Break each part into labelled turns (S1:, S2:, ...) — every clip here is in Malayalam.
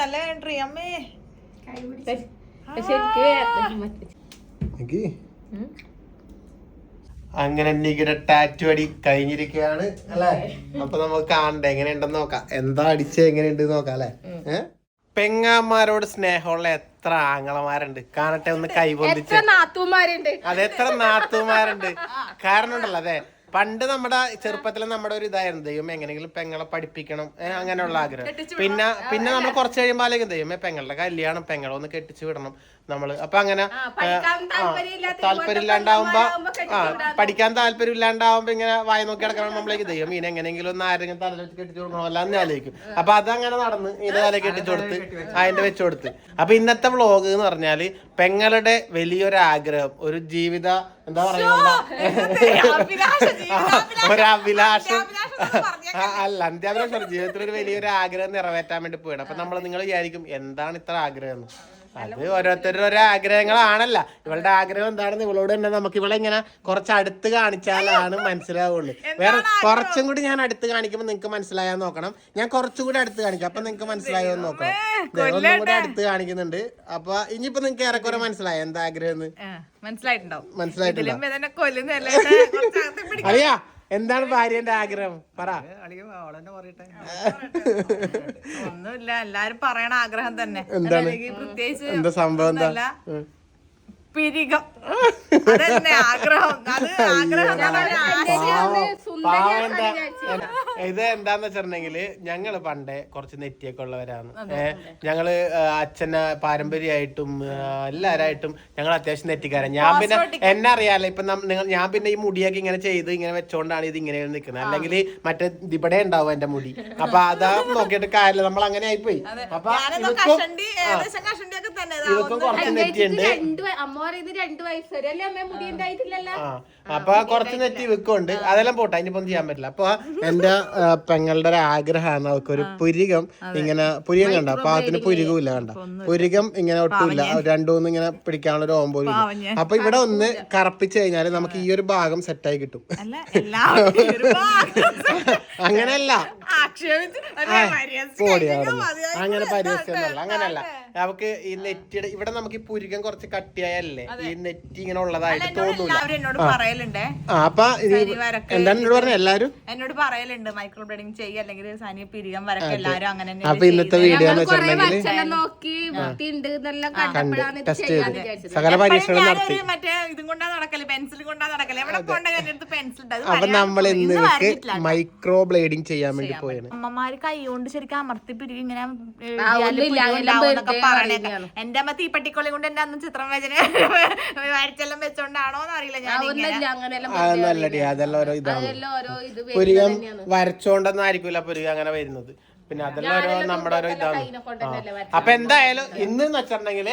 S1: നല്ല എൻട്രി അമ്മേ.
S2: അങ്ങനെ നികിടെ ടാറ്റു അടി കഴിഞ്ഞിരിക്കുകയാണ് അല്ലേ? അപ്പൊ നമുക്ക് കാണണ്ടേ എങ്ങനെയുണ്ടെന്ന് നോക്കാം. എന്താ അടിച്ച് എങ്ങനെയുണ്ട് നോക്കാം അല്ലേ? ഏഹ് പെങ്ങാമാരോട് സ്നേഹമുള്ള എത്ര ആങ്ങളമാരുണ്ട്. കാണട്ടെ ഒന്ന് കൈപൊന്തിച്ച്
S3: എത്ര നാത്തൂമാരുണ്ട്?
S2: അതെ എത്ര നാത്തുമാരുണ്ട്. കാരണം ഉണ്ടല്ലോ അതെ. പണ്ട് നമ്മുടെ ചെറുപ്പത്തിൽ നമ്മുടെ ഒരു ഇതായിരുന്നു ദൈവം എങ്ങനെയെങ്കിലും പെങ്ങളെ പഠിപ്പിക്കണം അങ്ങനെയുള്ള ആഗ്രഹം. പിന്നെ പിന്നെ നമ്മൾ കുറച്ച് കഴിയുമ്പോൾ ആലോചിക്കും ദൈവമേ പെങ്ങളുടെ കല്യാണം പെങ്ങളെ ഒന്ന് കെട്ടിച്ചു വിടണം നമ്മൾ. അപ്പൊ അങ്ങനെ താല്പര്യം ഇല്ലാണ്ടാവുമ്പോ ആ പഠിക്കാൻ താല്പര്യം ഇല്ലാണ്ടാവുമ്പോ ഇങ്ങനെ വായ നോക്കി കിടക്കണം നമ്മളേക്ക് ദൈവം ഇനി എങ്ങനെയെങ്കിലും ഒന്ന് ആരെങ്കിലും തല വെച്ച് കെട്ടിച്ചു കൊടുക്കണമല്ലോ എന്ന് ആലോചിക്കും. അപ്പൊ അതങ്ങനെ നടന്ന് ഇതിന്റെ തല കെട്ടിച്ചു കൊടുത്ത് അതിന്റെ വെച്ചു കൊടുത്ത്. അപ്പൊ ഇന്നത്തെ വ്ളോഗ് എന്ന് പറഞ്ഞാൽ പെങ്ങളുടെ വലിയൊരു ആഗ്രഹം ഒരു ജീവിത എന്താ പറയുക ഒരു അഭിലാഷം. ആ, അല്ല അന്ത്യാഭിലാഷം ജീവിതത്തിൽ ഒരു വലിയൊരു ആഗ്രഹം നിറവേറ്റാൻ വേണ്ടി പോയാണ് അപ്പൊ നമ്മൾ നിങ്ങൾ വിചാരിക്കും എന്താണ് ഇത്ര ആഗ്രഹം എന്ന്? അത് ഓരോരുത്തരുടെ ഓരോ ആഗ്രഹങ്ങളാണല്ല. ഇവളുടെ ആഗ്രഹം എന്താണെന്ന് ഇവളോട് തന്നെ നമുക്ക് ഇവളെ ഇങ്ങനെ കുറച്ച് അടുത്ത് കാണിച്ചാലാണ് മനസ്സിലാവുള്ളൂ. വേറെ കുറച്ചും കൂടി ഞാൻ അടുത്ത് കാണിക്കുമ്പോൾ നിങ്ങൾക്ക് മനസ്സിലായാൽ നോക്കണം. ഞാൻ കുറച്ചും കൂടി അടുത്ത് കാണിക്കാം. അപ്പൊ നിങ്ങൾക്ക് മനസ്സിലായോ എന്ന് നോക്കണം. ഒന്നും കൂടി അടുത്ത് കാണിക്കുന്നുണ്ട്. അപ്പൊ ഇനിയിപ്പോ നിങ്ങൾക്ക് ഏറെക്കുറെ മനസ്സിലായോ എന്താ ആഗ്രഹം
S1: മനസ്സിലായിട്ടുണ്ടാവും.
S2: മനസ്സിലായിട്ടില്ല അറിയാ. എന്താണ് ഭാര്യന്റെ ആഗ്രഹം? പറ.
S1: ഒന്നുമില്ല എല്ലാരും പറയണ ആഗ്രഹം തന്നെ.
S2: എന്താണ്?
S1: പ്രത്യേകിച്ച്
S2: എന്താ സംഭവം എന്താ.
S1: പിരികം. അതന്നെ ആഗ്രഹം. അത്
S2: ഇത് എന്താന്ന് വെച്ചിട്ടുണ്ടെങ്കിൽ ഞങ്ങൾ പണ്ടേ കുറച്ച് നെറ്റിയൊക്കെ ഉള്ളവരാണ്. ഏഹ് ഞങ്ങൾ അച്ഛനെ പാരമ്പര്യമായിട്ടും എല്ലാരായിട്ടും ഞങ്ങൾ അത്യാവശ്യം നെറ്റിക്കാരാണ് ഞാൻ പിന്നെ എന്നെ അറിയാലോ ഇപ്പൊ നിങ്ങൾ ഞാൻ പിന്നെ ഈ മുടിയൊക്കെ ഇങ്ങനെ ചെയ്ത് ഇങ്ങനെ വെച്ചോണ്ടാണ് ഇത് ഇങ്ങനെ നിൽക്കുന്നത്. അല്ലെങ്കിൽ മറ്റേ ഇവിടെ ഉണ്ടാവും എന്റെ മുടി. അപ്പൊ അതാ നോക്കിയിട്ട് കാര്യമില്ല. നമ്മൾ അങ്ങനെ ആയിപ്പോയി. അപ്പൊ ഇവക്കും കുറച്ച് നെറ്റിയുണ്ട്.
S3: അമ്മ പറയുന്നത് രണ്ട് വയസ്സ് വരെ. അല്ലേ
S2: അപ്പൊ കുറച്ച് നെറ്റി വെക്കുണ്ട്. അതെല്ലാം പോട്ടെ അതിനിപ്പം ചെയ്യാൻ പറ്റില്ല. അപ്പൊ എന്റെ പെങ്ങളുടെ ഒരു ആഗ്രഹമാണ് അവർക്ക് ഒരു പുരികം ഇങ്ങനെ പുരികം കണ്ട? അപ്പൊ അതിന് പുരികമില്ല കണ്ട? പുരികം ഇങ്ങനെ ഒട്ടുമില്ല. രണ്ടു മൂന്ന് ഇങ്ങനെ പിടിക്കാനുള്ള ഒരു ഓം പോലും ഇല്ല. അപ്പൊ ഇവിടെ ഒന്ന് കറപ്പിച്ച് കഴിഞ്ഞാൽ നമുക്ക് ഈ ഒരു ഭാഗം സെറ്റായി കിട്ടും. അങ്ങനെയല്ല.
S1: കഴിഞ്ഞാൽ.
S2: അങ്ങനെ പരിഹസിച്ചൊന്നുമല്ല അങ്ങനെയല്ല. നമുക്ക് ഈ നെറ്റിയുടെ ഇവിടെ നമുക്ക് ഈ പുരികം കുറച്ച് കട്ടിയായല്ലേ? ഈ നെറ്റി ഇങ്ങനെ ഉള്ളതായിട്ട്
S1: തോന്നുന്നു
S2: തോന്നൂല.
S1: എന്നോട് പറയലുണ്ടേ.
S2: ആ അപ്പൊ എന്താണ് എന്നോട് പറഞ്ഞ? എല്ലാരും
S1: എന്നോട് പറയലുണ്ട് മൈക്രോ ബ്ലീഡിങ് ചെയ്യുക അല്ലെങ്കിൽ സനിയെ പിരികം വരക്കെ എല്ലാരും അങ്ങനെ
S2: അപ്പൊ ഇന്നത്തെ വീഡിയോ എന്ന് വെച്ചിട്ടുണ്ടെങ്കിൽ
S3: നോക്കി
S2: സകല പരീക്ഷണം നടത്തി.
S1: മറ്റേ ഇതും കൊണ്ടാ നടക്കൽ പെൻസിൽ കൊണ്ടാ നടക്കൽ. എവിടെ കൊണ്ട എന്റെ പെൻസിൽ
S2: അപ്പൊ നമ്മൾ. ഇന്ന്. മൈക്രോ ബ്ലേഡിങ് ചെയ്യാൻ വേണ്ടി പോയാണ്
S1: അമ്മമാര് കൈ കൊണ്ട് ശരിക്കും അമർത്തി പിരിക്കും ഇങ്ങനെ
S3: പറയുകയാണ്.
S1: എന്റെ അമ്മ തീപ്പട്ടിക്കൊള്ളി കൊണ്ട് എന്റെ അന്ന് ചിത്രം രചന വരച്ചെല്ലാം വെച്ചോണ്ടാണോ എന്നറിയില്ല. ഞാൻ
S2: ഓരോ ഇതാണ്. പുരികം വരച്ചോണ്ടെന്നായിരിക്കില്ല പുരികം അങ്ങനെ വരുന്നത്. പിന്നെ അതെല്ലാം ഓരോ നമ്മുടെ ഓരോ ഇതാണ്. അപ്പൊ എന്തായാലും ഇന്ന് വെച്ചിട്ടുണ്ടെങ്കിൽ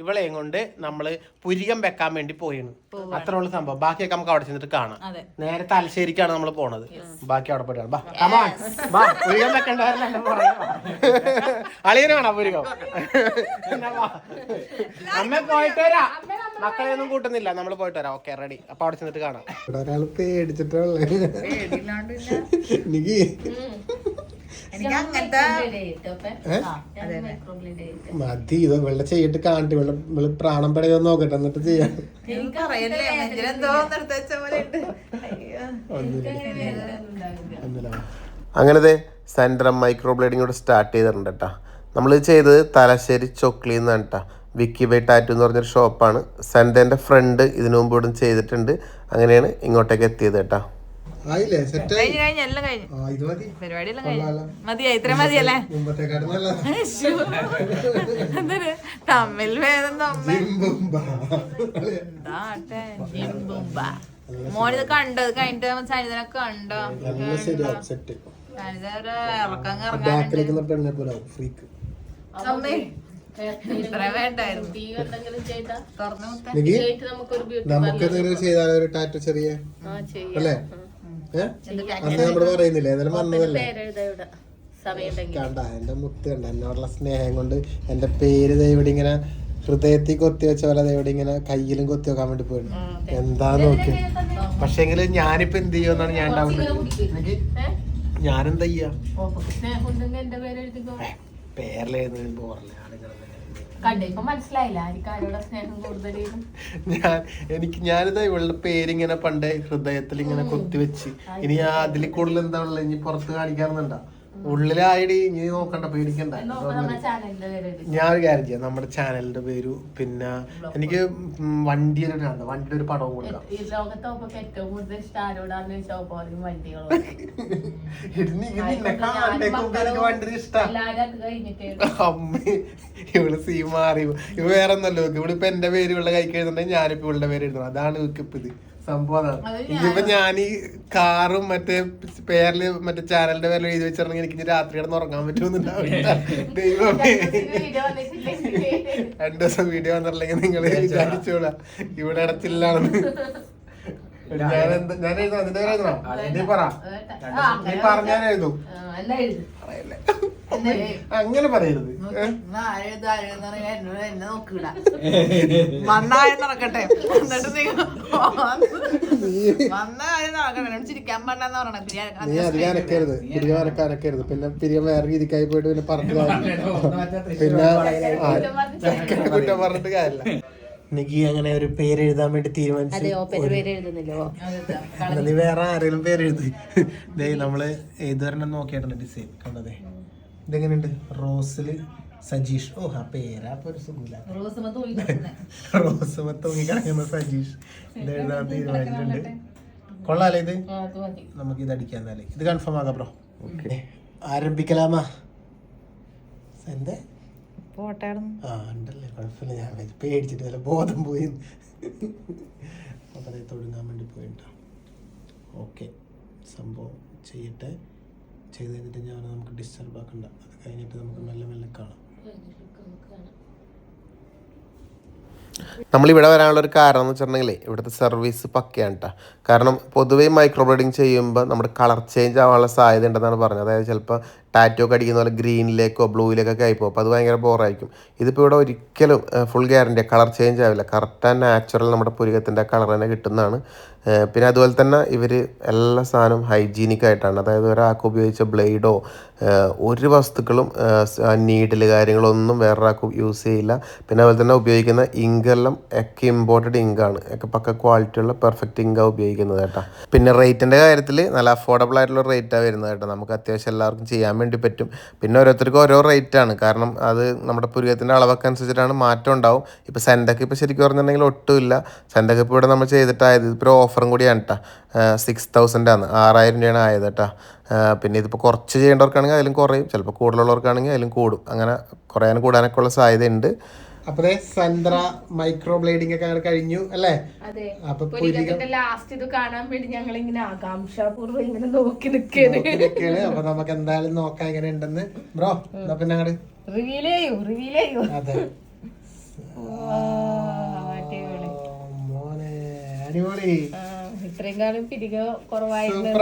S2: ഇവളെയും കൊണ്ട് നമ്മൾ പുരികം വെക്കാൻ വേണ്ടി പോയിണ്. അത്ര ഉള്ള സംഭവം. ബാക്കിയൊക്കെ നമുക്ക് അവിടെ ചെന്നിട്ട് കാണാം. നേരെ തലശ്ശേരിക്കാണ് നമ്മൾ പോണത്. ബാക്കി അവിടെ പോയിട്ടാണ് ബാ on. ബാ പുരികം വെക്കണ്ടവരല്ലേ അളിയന് വേണം പുരികം എന്നാ വാ. അമ്മ പോയിട്ട് വരാം. മക്കളെ ഒന്നും കൂട്ടുന്നില്ല. നമ്മൾ പോയിട്ട് വരാം. ഓക്കെ റെഡി അപ്പൊ അവിടെ ചെന്നിട്ട് കാണാം. ഒരാൾ പേടിച്ചിട്ടുള്ള. എനിക്ക്
S1: എനിക്ക് അങ്ങനത്തെ
S2: മതി ഇത് വെള്ളം ചെയ്തിട്ട് കാണിട്ട് വെള്ളം വെള്ളം പ്രാണം പടയോ നോക്കട്ടെ എന്നിട്ട് ചെയ്യാം. അങ്ങനത്തെ സെൻട്രം മൈക്രോ ബ്ലേഡിങ്ങോട് സ്റ്റാർട്ട് ചെയ്തിട്ടുണ്ട് കേട്ടോ. നമ്മൾ ചെയ്തത് തലശ്ശേരി ചൊക്ലി എന്ന് പറഞ്ഞിട്ടാ. വിക്കി ബൈ ടാറ്റു എന്ന് പറഞ്ഞൊരു ഷോപ്പാണ്. സെന്ററിന്റെ ഫ്രണ്ട് ഇതിനു മുമ്പ് ഇവിടെ ചെയ്തിട്ടുണ്ട്. അങ്ങനെയാണ് ഇങ്ങോട്ടേക്ക് എത്തിയത് കേട്ടോ.
S1: തമ്മിൽ. മോനിത് കണ്ടോ? ഇത് കഴിഞ്ഞിട്ട് സനിതനൊക്കെ കണ്ടോ? സനിത ഇറക്കം ഇറങ്ങാനുണ്ട്
S2: ഒരു ടാറ്റു ചെറിയ. അല്ലേ? അന്ന് നമ്മൾ പറയുന്നില്ലേ? കണ്ട എന്റെ മുത്ത് കണ്ട. എന്നോടുള്ള സ്നേഹം കൊണ്ട് എന്റെ പേര് ദൈവം ഇവിടെ ഇങ്ങനെ ഹൃദയത്തിൽ കൊത്തി വെച്ച പോലെ ദൈവം ഇവിടെ ഇങ്ങനെ കയ്യിലും കൊത്തി വെക്കാൻ വേണ്ടി പോയി. എന്താ നോക്കി? പക്ഷെങ്കിൽ ഞാനിപ്പോ എന്ത് ചെയ്യുമെന്നാണ് ഞാൻ ഡൗട്ട് ഞാനെന്താ ചെയ്യാ? പോറല്ലേ ഞാൻ എനിക്ക് ഞാനിതാ ഇവളുടെ പേരിങ്ങനെ പണ്ടേ ഹൃദയത്തിൽ ഇങ്ങനെ കൊത്തിവെച്ച്. ഇനി അതിൽ കൂടുതൽ എന്താ ഉള്ളത്? ഇനി പുറത്ത് കാണിക്കാറുണ്ടാ ഉള്ളിലായിടി ഇനി നോക്കണ്ട പേടിക്കണ്ട. ഞാൻ ഒരു കാര്യം ചെയ്യാം. നമ്മുടെ ചാനലിന്റെ പേര് പിന്നെ എനിക്ക് വണ്ടിയുടെ ഒരു വണ്ടിയുടെ ഒരു പടവും കൊടുക്കാം. അമ്മേ ഇവൾ സീ മാറി. ഇവ വേറെ ഒന്നല്ലോ ഇവിടെ ഇപ്പൊ എന്റെ പേര് ഇവളുടെ കൈ എഴുതണ്ടെങ്കിൽ ഞാനിപ്പോ ഇവളുടെ പേര് എഴുതണം. അതാണ് ഇവക്ക് ഇപ്പൊ ഇത്. സംഭവം അതാണ്
S3: അത്
S2: ഞാൻ ഈ കാറും മറ്റേ പേരിൽ മറ്റേ ചാനലിന്റെ പേരിൽ എഴുതി വെച്ചിരുന്നെങ്കിൽ എനിക്ക് രാത്രി കിടന്ന് ഉറങ്ങാൻ പറ്റുമെന്നുണ്ടാവില്ല. ദൈവമേ. രണ്ടു ദിവസം വീഡിയോ വന്നിട്ടില്ലെങ്കിൽ നിങ്ങൾ വിചാരിച്ചോളാം. ഇവിടെ ഇടച്ചില്ലാണെന്ന് ഞാൻ എഴുതാം എഴുതണം? നീ പറ. നീ പറഞ്ഞാൽ എഴുതും.
S3: എല്ലാം എഴുതി.
S2: പറയല്ലേ. അങ്ങനെ പറയരുത്.
S1: വന്നായി നടക്കട്ടെ. എന്നിട്ട്
S2: നീ അധികം അനക്കരുത് പിരിയം അനക്കരുത് പിന്നെ പിരിയം വേറെ രീതിക്കായി പോയിട്ട് പിന്നെ പറഞ്ഞു പിന്നെ കുറ്റം പറഞ്ഞിട്ട് കാര്യമില്ല. നിക്ക് അങ്ങനെ ഒരു പേര് എഴുതാൻ വേണ്ടി തീരുമാനിച്ചു
S3: അതെ ഓപ്പന്റെ പേര് എഴുതുന്നില്ലോ
S2: എന്നാ നീ വേറെ ആരെങ്കിലും പേര് എഴുതി ദേ നമ്മൾ ഏതുവരണം നോക്കിയിട്ടുണ്ട് ഡിസൈൻ? കണ്ടതേ. ഇതെങ്ങനെയുണ്ട്? റോസിൽ സജീഷ്. ഓ ആ പേരാ ഒരു സുഖമില്ല. റോസ് തൂങ്ങി കിടക്കുന്ന സജീഷ്. ഇത് എഴുതാൻ തീരുമാനിച്ചിട്ടുണ്ട്. കൊള്ളാലേ ഇത്. നമുക്ക് ഇത് അടിക്കാൻ എന്നാലേ. ഇത് കൺഫേം ആകാം ബ്രോ ഓക്കെ ആരംഭിക്കലാമാ. എന്തേ?
S1: പോട്ടെ
S2: ആ ഉണ്ടല്ലേ കുഴപ്പമില്ല. ഞാൻ പേടിച്ചിട്ട് ബോധം പോയി. അത് തൊടുങ്ങാൻ വേണ്ടി പോയിട്ടോ. ഓക്കെ. സംഭവം ചെയ്യട്ടെ. ചെയ്ത് കഴിഞ്ഞിട്ട് ഞാൻ നമുക്ക് ഡിസ്റ്റർബ് ആക്കണ്ട. അത് കഴിഞ്ഞിട്ട് നമുക്ക് മെല്ലെ മെല്ലെ കാണാം. നമ്മളിവിടെ വരാനുള്ള ഒരു കാരണം എന്ന് വെച്ചിട്ടുണ്ടെങ്കിൽ ഇവിടുത്തെ സർവീസ് പക്കയാണ് കേട്ടോ കാരണം പൊതുവേ മൈക്രോ ബ്ലീഡിങ് ചെയ്യുമ്പോൾ നമ്മുടെ കളർ ചേഞ്ച് ആവാനുള്ള സാധ്യത ഉണ്ടെന്നാണ് പറഞ്ഞത്. അതായത് ചിലപ്പോൾ ടാറ്റോ ഒക്കെ അടിക്കുന്ന പോലെ ഗ്രീനിലേക്കോ ബ്ലൂയിലേക്കൊക്കെ ആയിപ്പോൾ അപ്പോൾ അത് ഭയങ്കര ബോറായിരിക്കും. ഇതിപ്പോൾ ഇവിടെ ഒരിക്കലും ഫുൾ ഗ്യാരണ്ടി കളർ ചേഞ്ച് ആവില്ല. കറക്റ്റ് ആൻഡ് നാച്ചുറൽ നമ്മുടെ പുരുകത്തിന്റെ കളർ തന്നെ കിട്ടുന്നതാണ്. പിന്നെ അതുപോലെ തന്നെ ഇവർ എല്ലാ സാധനവും ഹൈജീനിക് ആയിട്ടാണ്. അതായത് ഒരാൾക്ക് ഉപയോഗിച്ച ബ്ലേഡോ ഒരു വസ്തുക്കളും നീഡിൽ കാര്യങ്ങളൊന്നും വേറൊരാൾക്ക് യൂസ് ചെയ്യില്ല. പിന്നെ അതുപോലെ തന്നെ ഉപയോഗിക്കുന്ന ഇങ്കെല്ലാം ഒക്കെ ഇമ്പോർട്ടഡ് ഇങ്കാണ് ഒക്കെ പക്ക ക്വാളിറ്റിയുള്ള പെർഫെക്റ്റ് ഇങ്കാണ് ഉപയോഗിക്കുന്നത് കേട്ടോ. പിന്നെ റേറ്റിന്റെ കാര്യത്തിൽ നല്ല അഫോർഡബിൾ ആയിട്ടുള്ള റേറ്റാണ് വരുന്നത് കേട്ടോ. നമുക്ക് അത്യാവശ്യം എല്ലാവർക്കും ചെയ്യാൻ വേണ്ടി പറ്റും. പിന്നെ ഓരോരുത്തർക്കും ഓരോ റേറ്റാണ് കാരണം അത് നമ്മുടെ പുരുകത്തിന്റെ അളവൊക്കെ അനുസരിച്ചിട്ടാണ് മാറ്റം ഉണ്ടാവും. ഇപ്പോൾ സെന്റൊക്കെ ഇപ്പോൾ ശരിക്കും പറഞ്ഞിട്ടുണ്ടെങ്കിൽ ഒട്ടുമില്ല സെന്റൊക്കെ ഇപ്പോൾ ഇവിടെ നമ്മൾ ചെയ്തിട്ടായത് ഇപ്പോൾ ഓഫറും കൂടിയാണ് കേട്ടോ സിക്സ് തൗസൻഡ് ആണ്. ആറായിരം രൂപയാണ് ആയത് കേട്ടോ പിന്നെ ഇതിപ്പോൾ കുറച്ച് ചെയ്യേണ്ടവർക്കാണെങ്കിൽ അതിലും കുറയും. ചിലപ്പോൾ കൂടുതലുള്ളവർക്കാണെങ്കിൽ അതിലും കൂടും. അങ്ങനെ കുറയാനും കൂടാനൊക്കെ ഉള്ള സാധ്യതയുണ്ട്. അപ്പോൾ സെൻട്ര മൈക്രോ ബ്ലേഡിംഗ് ഒക്കെ കഴിഞ്ഞു അല്ലേ? അപ്പൊ
S3: ലാസ്റ്റ് ഇത് കാണാൻ വേണ്ടി ഞങ്ങൾ ഇങ്ങനെ ആകാംക്ഷാപൂർവം ഇങ്ങനെ നോക്കി
S2: നിൽക്കുകയാണ് അപ്പൊ നമുക്ക് എന്തായാലും നോക്കാം എങ്ങനെ ഉണ്ടെന്ന്. ബ്രോ എന്നാ പിന്നെ അങ്ങോട്ട്
S3: റിവീൽ ചെയ്യൂ റിവീൽ ചെയ്യൂ.
S2: അതെ. മോനെ അടിപൊളി.
S3: ഇത്രയും കാലം പിരികെ കുറവായിരുന്നു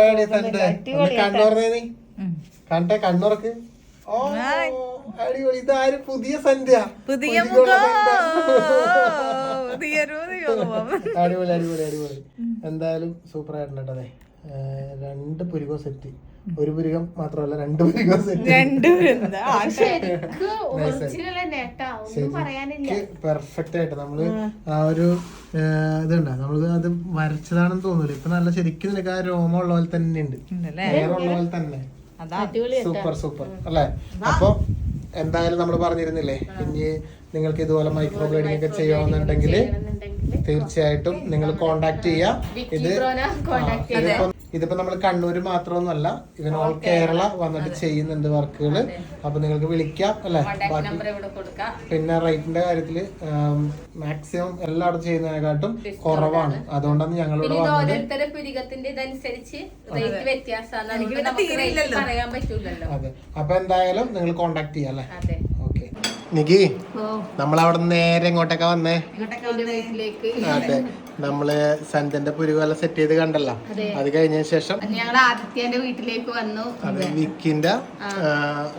S2: കണ്ണുറന്നേ നീ. കണ്ടേ കണ്ണുറക്ക് അടിപൊളി. ഇതാര്? പുതിയ സന്ധ്യ.
S1: പുതിയ.
S2: അടിപൊളി അടിപൊളി അടിപൊളി. എന്തായാലും സൂപ്പർ ആയിട്ടുണ്ട് അതെ. രണ്ട് പുരുകോ സെറ്റ് ഒരു പുരുകം മാത്രമല്ല രണ്ട് പുരുകോ സെറ്റ് പെർഫെക്റ്റ് ആയിട്ട് നമ്മൾ ആ. ഒരു ഇതുണ്ട് നമ്മൾ അത് വരച്ചതാണെന്ന് തോന്നൂല. ഇപ്പൊ നല്ല ശരിക്കും നിനക്ക് ആ രോമം ഉള്ള പോലെ തന്നെ ഉണ്ട്. പോലെ തന്നെ. Super super. അല്ലേ? അപ്പൊ എന്തായാലും നമ്മൾ പറഞ്ഞിരുന്നില്ലേ ഇനി നിങ്ങൾക്ക് ഇതുപോലെ മൈക്രോ ബ്ലേഡിംഗ് ഒക്കെ ചെയ്യണമെന്നുണ്ടെങ്കിൽ തീർച്ചയായിട്ടും നിങ്ങൾ കോണ്ടാക്ട് ചെയ്യാം. ഇത്
S3: ഇതിപ്പം
S2: ഇതിപ്പോ ഇതിപ്പോ നമ്മൾ കണ്ണൂർ മാത്രമൊന്നുമല്ല ഇവൻ ഓൾ കേരള വന്നിട്ട് ചെയ്യുന്നുണ്ട് വർക്കുകൾ അപ്പൊ നിങ്ങൾക്ക് വിളിക്കാം അല്ലെ? ബാക്കി
S3: നമ്പർ ഇവിടെ കൊടുക്കാം.
S2: പിന്നെ റേറ്റിന്റെ കാര്യത്തിൽ മാക്സിമം എല്ലായിടത്തും ചെയ്യുന്നതിനെക്കാട്ടും കുറവാണ്. അതുകൊണ്ടാണ് ഞങ്ങൾ ഇവിടെ വന്നത്. അതെ. അപ്പൊ എന്തായാലും നിങ്ങൾ കോണ്ടാക്ട് ചെയ്യാം അല്ലെ? നികി നമ്മൾ അവിടെ നേരെ ഇങ്ങോട്ടൊക്കെ വന്നേ. അതെ നമ്മൾ സന്തന്റെ പുരുവെല്ലാം സെറ്റ് ചെയ്ത് കണ്ടല്ലോ. അത്. കഴിഞ്ഞ ശേഷം
S3: ഞങ്ങൾ ആദിത്യന്റെ വീട്ടിലേക്ക് വന്നു.
S2: അതെ വിക്കിന്റെ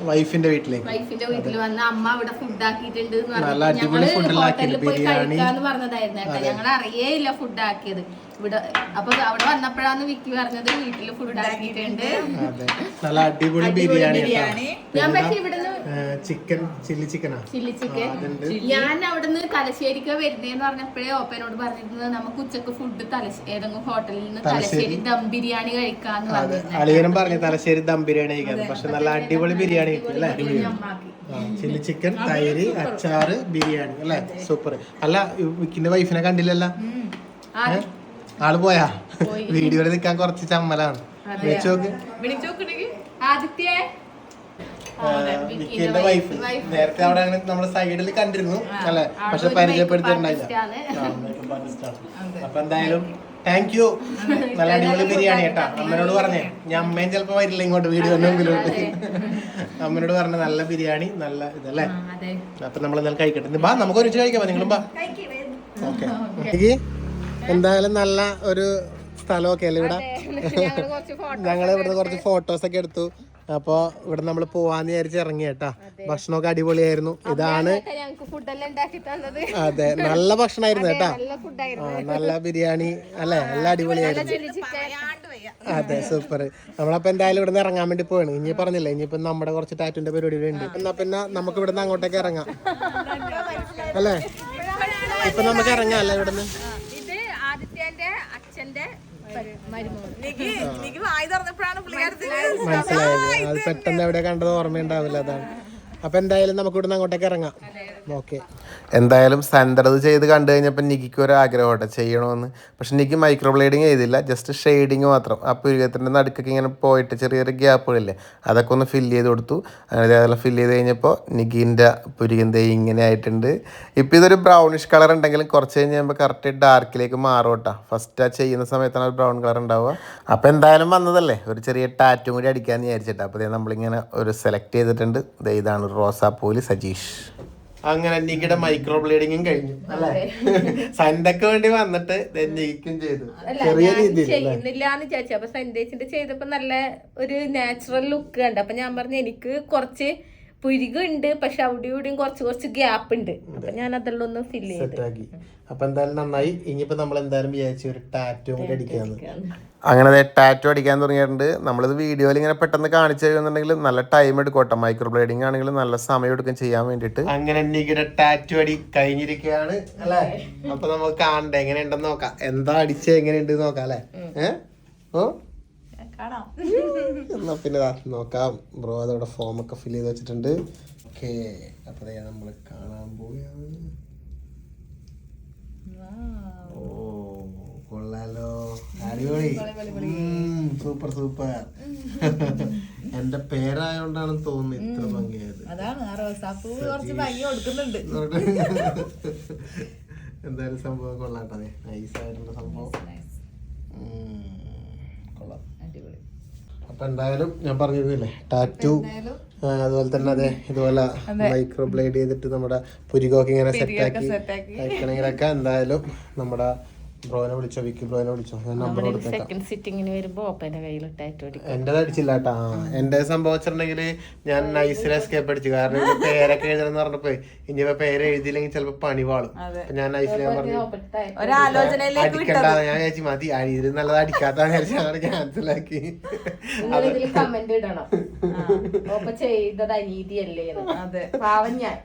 S2: വൈഫിന്റെ വീട്ടിലേക്ക്.
S3: വൈഫിന്റെ വീട്ടിൽ വന്ന് അമ്മ ഇവിടെ ഫുഡ് ആക്കിയിട്ടുണ്ട് എന്ന്
S2: നല്ല അടിപൊളി
S3: ഫുഡ്
S2: ബിരിയാണി.
S3: പറഞ്ഞതായിരുന്നു ഞങ്ങൾ അറിയേയില്ല ഫുഡ് ആക്കിയത്. ഇവിടെ അപ്പൊ അവിടെ വന്നപ്പോഴാണ് വിക്കി പറഞ്ഞത് വീട്ടിൽ ഫുഡ് ആക്കിയിട്ടുണ്ട്
S2: നല്ല അടിപൊളി ബിരിയാണി
S3: ഞാൻ പക്ഷെ ഇവിടുന്ന്
S2: ചിക്കൻ ചില്ലി ചിക്കനാ?
S3: Chilli chicken. ഞാൻ അവിടുന്ന് തലശ്ശേരിക്ക് വരുന്നേന്ന് പറഞ്ഞപ്പോഴേ ഓപ്പനോട് പറഞ്ഞിരുന്നത് നമുക്ക് ഉച്ചയ്ക്ക് ഫുഡ് തലശ്ശേരി ഏതെങ്കിലും ഹോട്ടലിൽ നിന്ന് തലശ്ശേരി. ദം ബിരിയാണി കഴിക്കാന്ന്
S2: അളിയനും പറഞ്ഞു തലശ്ശേരി ദം ബിരിയാണി കഴിക്കാൻ. പക്ഷെ നല്ല അടിപൊളി ബിരിയാണി കിട്ടി അല്ലേ ചില്ലി ചിക്കൻ തൈര് അച്ചാറ് ബിരിയാണി. അല്ലേ? സൂപ്പർ അല്ല വിക്കിന്റെ വൈഫിനെ കണ്ടില്ലല്ലോ? ആൾ പോയാ? വീഡിയോ നിൽക്കാൻ കുറച്ച് ചമ്മലാണ്. വിക്കിന്റെ വൈഫ് നേരത്തെ അവിടെ അങ്ങനെ നമ്മുടെ സൈഡിൽ കണ്ടിരുന്നു. അല്ലെ? പക്ഷെ ആണ്. അപ്പൊ എന്തായാലും താങ്ക് യു നല്ല അടിപൊളി ബിരിയാണി കേട്ടാ. അമ്മനോട് പറഞ്ഞേ ഞാൻ അമ്മയും ചിലപ്പോ വരില്ല ഇങ്ങോട്ട് വീഡിയോ മുമ്പിലോട്ട് അമ്മനോട് പറഞ്ഞ നല്ല ബിരിയാണി നല്ല ഇതല്ലേ?
S3: അതെ.
S2: അപ്പൊ നമ്മൾ എന്തായാലും കഴിക്കട്ടെ ബാ നമുക്ക് ഒരുമിച്ച് കഴിക്കാം. നിങ്ങളും ബാ. ഓക്കെ. എന്തായാലും നല്ല ഒരു സ്ഥലമൊക്കെ അല്ലേ ഇവിടെ?
S3: കുറച്ച് ഫോട്ടോ
S2: ഞങ്ങൾ ഇവിടുന്ന് കുറച്ച് ഫോട്ടോസ് ഒക്കെ എടുത്തു. അപ്പൊ ഇവിടെ നമ്മൾ പോവാന്ന് വിചാരിച്ച് ഇറങ്ങി കേട്ടാ ഭക്ഷണമൊക്കെ അടിപൊളിയായിരുന്നു. ഇതാണ് അതെ നല്ല ഭക്ഷണമായിരുന്നു കേട്ടാ.
S3: നല്ല
S2: ബിരിയാണി അല്ലെ? നല്ല അടിപൊളിയായിരുന്നു. അതെ സൂപ്പർ നമ്മളപ്പോ എന്തായാലും ഇവിടുന്ന് ഇറങ്ങാൻ വേണ്ടി പോവാണ്. ഇനി പറഞ്ഞില്ല ഇനിയിപ്പോ നമ്മുടെ കുറച്ച് ടാറ്റുന്റെ പരിപാടികൾ ഉണ്ട്. എന്നാ പിന്നെ നമുക്ക് ഇവിടുന്ന് അങ്ങോട്ടേക്ക് ഇറങ്ങാം. അല്ലേ? ഇപ്പൊ നമുക്ക് ഇറങ്ങാം അല്ലേ ഇവിടുന്ന്?
S3: അച്ഛന്റെ വായി
S2: തുറന്നപ്പോഴാണ് അത് പെട്ടെന്ന് എവിടെ കണ്ടത് ഓർമ്മയുണ്ടാവില്ല അതാണ്. അപ്പൊ എന്തായാലും നമുക്ക് ഇവിടുന്ന് അങ്ങോട്ടേക്ക് ഇറങ്ങാം. ഓക്കെ. എന്തായാലും സെന്ററത് ചെയ്ത് കണ്ടു കഴിഞ്ഞപ്പോൾ നിക്കിക്ക് ഒരു ആഗ്രഹമുണ്ട് ചെയ്യണമെന്ന് പക്ഷെ നിക്ക് മൈക്രോ ബ്ലേഡിങ് ചെയ്തില്ല ജസ്റ്റ് ഷെയ്ഡിങ് മാത്രം. ആ പുരുകത്തിന്റെ നടുക്കൊക്കെ ഇങ്ങനെ പോയിട്ട് ചെറിയൊരു ചെറിയ ഗ്യാപ്പുകളില്ലേ അതൊക്കെ ഒന്ന് ഫില്ല് ചെയ്ത് കൊടുത്തു. അങ്ങനെ അതെല്ലാം ഫില്ല് ചെയ്ത് കഴിഞ്ഞപ്പോൾ നിക്കിന്റെ പുരികം ദേ ഇങ്ങനെ ആയിട്ടുണ്ട്. ഇപ്പം ഇതൊരു ബ്രൗണിഷ് കളർ ഉണ്ടെങ്കിലും കുറച്ച് കഴിഞ്ഞ് കഴിയുമ്പോൾ കറക്റ്റ് ഡാർക്കിലേക്ക് മാറോട്ടാ ഫസ്റ്റ് ആ ചെയ്യുന്ന സമയത്താണ് ഒരു ബ്രൗൺ കളർ ഉണ്ടാവുക. അപ്പോൾ എന്തായാലും വന്നതല്ലേ ഒരു ചെറിയ ടാറ്റും കൂടി അടിക്കാമെന്ന് വിചാരിച്ചിട്ടാണ് അപ്പോൾ നമ്മളിങ്ങനെ ഒരു സെലക്ട് ചെയ്തിട്ടുണ്ട്. ഇതാണ് റോസാപ്പൂൽ സജീഷ്. അങ്ങനെ നികിയുടെ മൈക്രോ ബ്ലീഡിങ്ങും കഴിഞ്ഞു അല്ലേ? സന്റക്ക് വേണ്ടി വന്നിട്ട് നിക്കും ചെയ്തു. ചെറിയ രീതിയിൽ
S3: ചെയ്യുന്നില്ല എന്ന് വിചാരിച്ചു. അപ്പൊ സന്ദേശിന്റെ ചെയ്തപ്പോ നല്ല ഒരു നാച്ചുറൽ ലുക്ക് കണ്ട്. അപ്പൊ ഞാൻ പറഞ്ഞു എനിക്ക് കുറച്ച് പുരുകുണ്ട് പക്ഷെ അവിടെ ഇവിടെയും കുറച്ച് കുറച്ച് ഗ്യാപ്പ് ഉണ്ട്. അപ്പൊ ഞാൻ അതെല്ലാം ഒന്ന് ഫില്ല് ചെയ്തു.
S2: അപ്പൊ എന്തായാലും നന്നായി. ഇനിയിപ്പോ നമ്മൾ എന്തായാലും വിചാരിച്ചു ഒരു ടാറ്റോ കൂടി അടിക്കാന്ന്. അങ്ങനെ ടാറ്റോ അടിക്കാൻ തുടങ്ങിയിട്ടുണ്ട്. നമ്മളിത് വീഡിയോയിൽ ഇങ്ങനെ പെട്ടെന്ന് കാണിച്ചു തരുന്നുണ്ടെങ്കിൽ നല്ല ടൈം എടുക്കോട്ടെ. മൈക്രോ ബ്ലേഡിംഗ് ആണെങ്കിലും നല്ല സമയം എടുക്കും ചെയ്യാൻ വേണ്ടിട്ട് അങ്ങനെ നികിയുടെ ടാറ്റോ അടി കഴിഞ്ഞിരിക്കുകയാണ് അല്ലേ? അപ്പൊ നമുക്ക് കാണണ്ടേ? എങ്ങനെയുണ്ടെന്ന് നോക്കാം. എന്താ അടിച്ചെങ്ങനെയുണ്ട് നോക്കാം അല്ലേ? ഏഹ് ഓ? എന്നാ പിന്നെ നോക്കാം. ബ്രോ അതവിടെ ഫോം ഒക്കെ ഫില്ല് ചെയ്ത് വെച്ചിട്ടുണ്ട്. ഓക്കെ. അപ്പൊ നമ്മൾ കാണാൻ പോവുകയാണ് ഓ കൊള്ളാലോ. അടിപൊളി. സൂപ്പർ സൂപ്പർ എന്റെ പേരായോണ്ടാണ് തോന്നുന്നു ഇത്ര ഭംഗിയായത്. എന്തായാലും സംഭവം കൊള്ളാട്ടെ. നൈസായിട്ടുള്ള സംഭവം. കൊള്ളാം
S1: അടിപൊളി.
S2: അപ്പൊ എന്തായാലും ഞാൻ പറഞ്ഞിരുന്നില്ലേ ടാറ്റു അതുപോലെ തന്നെ അതെ ഇതുപോലെ മൈക്രോ ബ്ലേഡ് ചെയ്തിട്ട് നമ്മുടെ പുരികൊക്കെ ഇങ്ങനെ സെറ്റാക്കി കഴിക്കണമെങ്കിലൊക്കെ എന്തായാലും നമ്മുടെ ബ്രോനെ വിളിച്ചോ വിക്കി ബ്രോനെ വിളിച്ചോ ഞാൻ നമ്പർ കൊടുത്തേക്കാം.
S3: സെക്കൻഡ് സിറ്റിങ്ങിന് വരുമ്പോ ഓപ്പന്റെ കയ്യിൽ ടാറ്റു അടിക്കും.
S2: എന്റെ അടിച്ചില്ല കേട്ടാ എന്റെ സംഭവം വെച്ചിട്ടുണ്ടെങ്കിൽ ഞാൻ നൈസിൽ എസ്കേപ്പ് അടിച്ചു. കാരണം ഇത് പേരൊക്കെ എഴുതണം പറഞ്ഞപ്പോ ഇനിയിപ്പോ പേര് എഴുതിയില്ലെങ്കിൽ ചിലപ്പോ പണി വാളും അപ്പൊ ഞാൻ നൈസിൽ ഞാൻ പറഞ്ഞു അടിക്കണ്ട ഞാൻ വിചാരിച്ചു മതി. ആ, ഇത് നല്ലത് അടിക്കാത്ത ക്യാൻസൽ ആക്കി.
S3: കമന്റ് ഇടണം. ചെയ്തത് അനീതിയല്ലേ എന്ന്.
S1: അതെ.
S3: പാവം ഞാൻ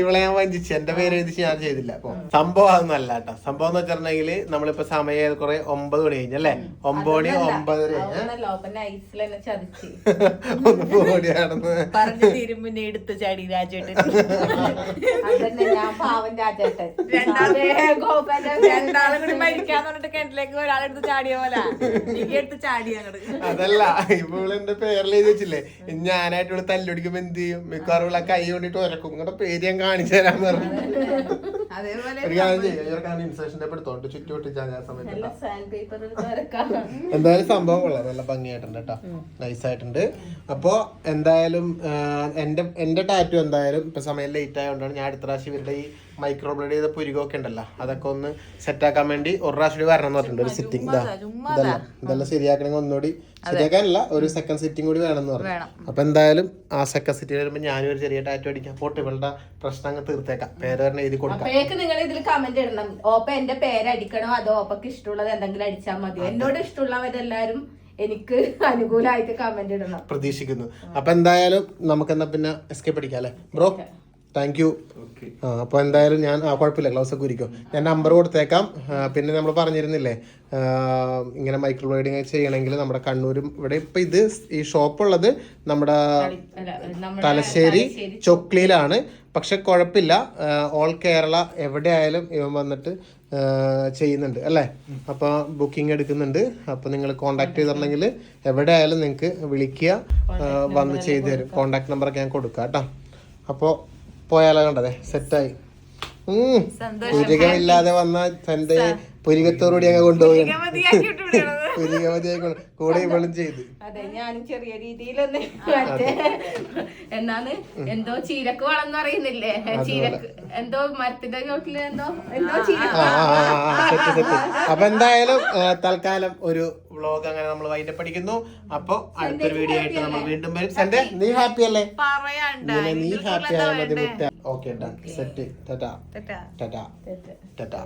S2: ഇവളെ ഞാൻ വഞ്ചിച്ചു. എന്റെ പേര് എഴുതിച്ച് ഞാൻ ചെയ്തില്ല. അപ്പൊ സംഭവം അതൊന്നും അല്ല കേട്ടോ. സംഭവം എന്ന് വെച്ചിട്ടുണ്ടെങ്കിൽ നമ്മളിപ്പോ സമയം കുറെ ഒമ്പത് മണി കഴിഞ്ഞല്ലേ ഒമ്പത് മണി ഒമ്പതര ഒമ്പത് മണി നടന്ന്
S1: പറഞ്ഞു തീരുമ്പോ എടുത്ത് ചാടി രാജേട്ടൻ.
S3: ഞാൻ പാവം രാജേട്ടൻ.
S1: രണ്ടാളും കൂടി മരിക്കാന്ന് പറഞ്ഞിട്ട് കിണറ്റിലേക്ക് ഒരാളെടുത്ത് ചാടിയ പോലെ. എനിക്ക് എടുത്ത് ചാടി അങ്ങോട്ട്
S2: അതല്ല ഇപ്പൊ എന്റെ പേരിൽ എഴുതി വെച്ചില്ലേ? ഞാനായിട്ട് ഇവിടെ തല്ലൊടിക്കുമ്പോ എന്ത് ചെയ്യും? മിക്കവാറും ഇവളെ കൈ കൊണ്ടിട്ട് ഉരക്കും. നിങ്ങളുടെ പേര് ഞാൻ കാണിച്ചു തരാൻ പറഞ്ഞു.
S1: അതേപോലെ
S2: ഒരു കാര്യം ചെയ്യാം ഇവർക്കാണ് ഇൻസേഷൻ എടുത്തോണ്ട് ചുറ്റി ഒട്ടിച്ചാൽ ഞാൻ സമയത്ത്
S3: സാൻഡ് പേപ്പർ വരക്കാം.
S2: എന്തായാലും സംഭവം കൊള്ളാം. നല്ല ഭംഗിയായിട്ടുണ്ട് കേട്ടോ. നൈസ് ആയിട്ടുണ്ട് അപ്പോ എന്തായാലും എന്റെ എന്റെ ടാറ്റു എന്തായാലും ഇപ്പൊ സമയം ലേറ്റ് ആയതുകൊണ്ടാണ് ഞാൻ അടുത്ത പ്രാവശ്യം ഇവരുടെ ഈ മൈക്രോ ബ്ലേഡ് ചെയ്ത പുരുകൊക്കെ ഉണ്ടല്ലോ അതൊക്കെ ഒന്ന് സെറ്റ് ആക്കാൻ വേണ്ടി ഒരു പ്രാവശ്യം കൂടി വരണം എന്ന് പറഞ്ഞിട്ടുണ്ട് ഒരു സിറ്റിംഗ് ഇതാ ഇതെല്ലാം ഇതെല്ലാം ശരിയാക്കണമെങ്കിൽ ഒന്നുകൂടി ശരിയാക്കാനല്ല ഒരു സെക്കൻഡ് സിറ്റിംഗ് കൂടി വേണം എന്ന്
S1: പറഞ്ഞു.
S2: അപ്പൊ എന്തായാലും ആ സെക്കൻഡ് സിറ്റി വരുമ്പോ ഞാനും ഒരു ചെറിയ ടാറ്റു അടിക്കാം. പോട്ട് ഇവളുടെ പ്രശ്നം അങ്ങ് തീർത്തേക്കാം. പേര് പറഞ്ഞ എഴുതി കൊടുക്കാം.
S3: അപ്പോഴേക്ക് നിങ്ങൾ ഇതിൽ കമന്റ് ഇടണം. ഓപ്പ എന്റെ പേര് അടിക്കണോ? അതോ ഓപ്പക്ക് ഇഷ്ടമുള്ളത് എന്തെങ്കിലും അടിച്ചാൽ മതി എന്നോട് ഇഷ്ടമുള്ളവരെല്ലാരും എനിക്ക് അനുകൂലമായിട്ട് കമന്റ് ഇടണം.
S2: പ്രതീക്ഷിക്കുന്നു. അപ്പൊ എന്തായാലും നമുക്ക് എന്നാ പിന്നെ എസ്കേപ്പ് അടിക്കാം അല്ലെ? ബ്രോ? Thank you. ആ അപ്പൊ എന്തായാലും ഞാൻ ആ കുഴപ്പമില്ല ഗ്ലൗസ് ഒക്കെ ഇരിക്കും ഞാൻ നമ്പർ കൊടുത്തേക്കാം. പിന്നെ നമ്മൾ പറഞ്ഞിരുന്നില്ലേ ഇങ്ങനെ മൈക്രോ ബ്ലേഡിങ് ചെയ്യണമെങ്കിൽ നമ്മുടെ കണ്ണൂരും ഇവിടെ ഇപ്പൊ ഇത് ഈ ഷോപ്പ് ഉള്ളത് നമ്മുടെ തലശ്ശേരി ചൊക്ലിയിലാണ്. പക്ഷെ കുഴപ്പമില്ല ഓൾ കേരള എവിടെ ആയാലും ഇവൻ വന്നിട്ട് ചെയ്യുന്നുണ്ട് അല്ലേ? അപ്പോൾ ബുക്കിംഗ് എടുക്കുന്നുണ്ട്. അപ്പോൾ നിങ്ങൾ കോണ്ടാക്ട് ചെയ്തിട്ടുണ്ടെങ്കിൽ എവിടെ ആയാലും നിങ്ങൾക്ക് വിളിക്കുക വന്ന് ചെയ്തു തരും. കോണ്ടാക്ട് നമ്പറൊക്കെ ഞാൻ കൊടുക്കാം കേട്ടോ. അപ്പോൾ പോയാലോ കണ്ടതെ? സെറ്റായി. പുരികമില്ലാതെ വന്ന തന്റെ പുരികത്തോടുകൂടി അങ്ങ്
S1: കൊണ്ടുപോകും.
S2: പുരികമതിയായി കൂടെ ഇവളും ചെയ്ത്.
S3: അതെ ഞാനും ചെറിയ രീതിയിലൊന്ന് എന്നാണ് എന്തോ ചീരക്ക് വളം അറിയുന്നില്ലേ ചീരക്ക് എന്തോ മരത്തിന്റെ ചോട്ടിൽ എന്തോ എന്തോ ചീരക്ക്
S2: അപ്പൊ എന്തായാലും തൽക്കാലം ഒരു വ്ളോഗ് അങ്ങനെ നമ്മൾ വൈൻഡ് പഠിക്കുന്നു അപ്പൊ അടുത്തൊരു വീഡിയോ ആയിട്ട് നമ്മൾ വീണ്ടും വരും. സെന്റെ നീ ഹാപ്പി അല്ലേ?
S1: പറയാണ്ട്.
S2: നീ ഹാപ്പി ആയാൽ മതി മുട്ട okay set. Tata. Tata. Tata.